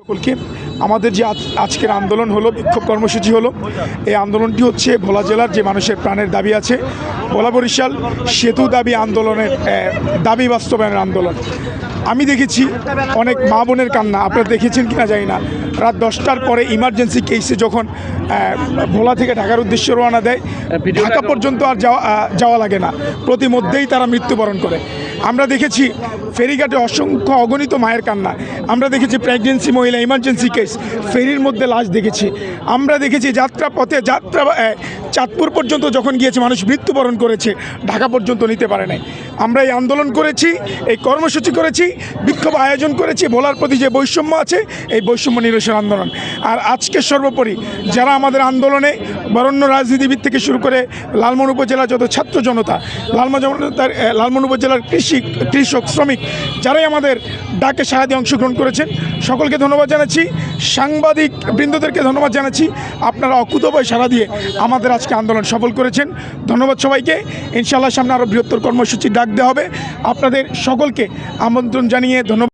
সকলকে আমাদের যে আজকের আন্দোলন হলো বিক্ষোভ কর্মসূচি হলো এই আন্দোলনটি হচ্ছে ভোলা জেলার যে মানুষের প্রাণের দাবি আছে ভোলা বরিশাল সেতু দাবি আন্দোলনের দাবি বাস্তবায়নের আন্দোলন। আমি দেখেছি অনেক মা বোনের কান্না আপনারা দেখেছেন কিনা জানি না। রাত দশটার পরে ইমার্জেন্সি কেসে যখন ভোলা থেকে ঢাকার উদ্দেশ্যে রওনা দেয় ঢাকা পর্যন্ত আর যাওয়া যাওয়া লাগে না। প্রতিমধ্যেই তারা মৃত্যুবরণ করে। আমরা দেখেছি ফেরিঘাটে অসংখ্য অগণিত মায়ের কান্না। আমরা দেখেছি প্রেগনেন্সি মহিলা ইমার্জেন্সি কেস ফেরির মধ্যে লাশ দেখেছি। আমরা দেখেছি যাত্রা পথে যাত্রা চাঁদপুর পর্যন্ত যখন গিয়েছে মানুষ মৃত্যুবরণ করেছে ঢাকা পর্যন্ত নিতে পারে নাই। আমরা এই আন্দোলন করেছি এই কর্মসূচি করেছি বিক্ষোভ আয়োজন করেছি ভোলার প্রতি যে বৈষম্য আছে এই বৈষম্য নিরসন আন্দোলন। আর আজকে সর্বোপরি যারা আমাদের আন্দোলনে বরণ্য রাজনীতিবিদ থেকে শুরু করে লালমোহন উপজেলার যত ছাত্র জনতা লালমোহন জনতার এ, লালমোহন উপজেলার কৃষি কৃষক শ্রমিক যারাই আমাদের ডাকে সাড়া দিয়ে অংশগ্রহণ করেছেন সকলকে ধন্যবাদ জানাচ্ছি। সাংবাদিক বৃন্দদেরকে ধন্যবাদ জানাচ্ছি। আপনারা অকুতভয় সাড়া দিয়ে আমাদের আজকে আন্দোলন সফল করেছেন। ধন্যবাদ সবাইকে। ইনশাআল্লাহ সামনে আরও বৃহত্তর কর্মসূচি ডাক দেওয়া হবে। আপনাদের সকলকে আমন্ত্রণ জানিয়ে ধন্যবাদ।